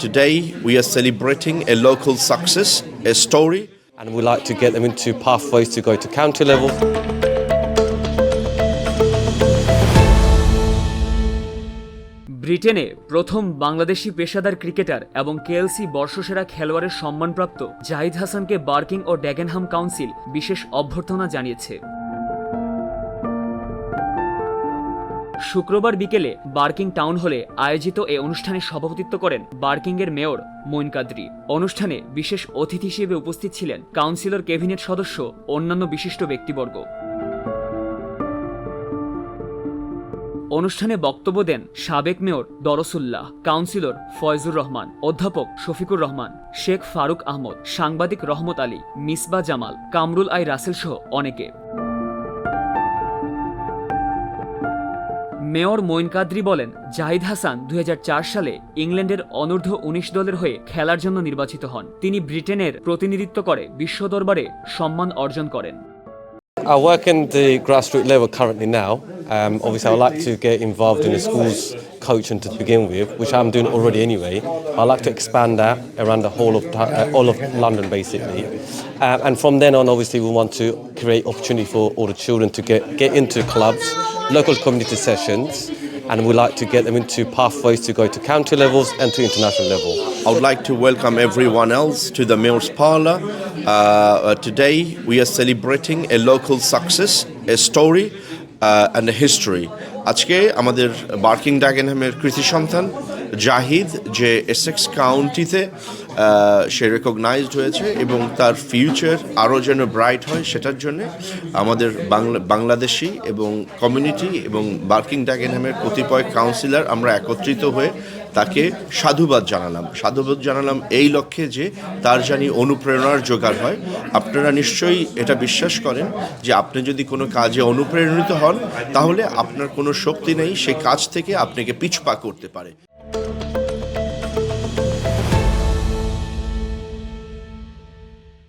Today, we are celebrating a local success, a story. and we like to get them into pathways to go to county level. ব্রিটেনে প্রথম বাংলাদেশি পেশাদার cricketer এবং KLC বর্ষসেরা খেলোয়াড়ের সম্মানপ্রাপ্ত জাহিদ হাসানকে barking ও Dagenham council বিশেষ অভ্যর্থনা জানিয়েছে শুক্রবার বিকেলে বার্কিং টাউন হলে আয়োজিত এ অনুষ্ঠানে সভাপতিত্ব করেন বার্কিংয়ের মেয়র মঈন কাদ্রি। অনুষ্ঠানে বিশেষ অতিথি হিসেবে উপস্থিত ছিলেন কাউন্সিলর ক্যাবিনেট সদস্য অন্যান্য বিশিষ্ট ব্যক্তিবর্গ। অনুষ্ঠানে বক্তব্য দেন সাবেক মেয়র দরসুল্লাহ, কাউন্সিলর ফয়জুর রহমান, অধ্যাপক শফিকুর রহমান, শেখ ফারুক আহমদ, সাংবাদিক রহমত আলী, মিসবা জামাল, কামরুল আই রাসেল সহ অনেকে। মেয়র মঈন কাদ্রি বলেন, জাহিদ হাসান দুই হাজার চার সালে ইংল্যান্ডের অনূর্ধ্ব উনিশ দলের হয়ে খেলার জন্য নির্বাচিত হন। তিনি ব্রিটেনের প্রতিনিধিত্ব করে বিশ্ব দরবারে সম্মান অর্জন করেন। I work in the grassroots level currently now. Um, obviously, I would like to get involved in the schools coaching to begin with, which I'm doing already anyway. I like to expand that around the whole of uh, all of London, basically. Um, and from then on, obviously, we want to create opportunity for all the children to get get into clubs, local community sessions, and we like to get them into pathways to go to county levels and to international level. I would like to welcome everyone else to the Mayor's Parlour. Uh, uh, today, we are celebrating a local success, a story, uh, and a history. আজকে আমাদের barking ড্যাগেনহামের কৃতি সন্তান জাহিদ যে Essex কাউন্টিতে সে recognized হয়েছে এবং তার future আরও যেন ব্রাইট হয় সেটার জন্য আমাদের বাংলা বাংলাদেশি এবং কমিউনিটি এবং বার্কিং ড্যাগেনহামের কতিপয় কাউন্সিলর আমরা একত্রিত হয়ে তাকে সাধুবাদ জানালাম। সাধুবাদ জানালাম এই লক্ষ্যে যে তার জানি অনুপ্রেরণার জোগাড় হয়। আপনারা নিশ্চয়ই এটা বিশ্বাস করেন যে আপনি যদি কোনো কাজে অনুপ্রেরণিত হন, তাহলে আপনার কোনো শক্তি নেই সেই কাজ থেকে আপনাকে পিছপা করতে পারে।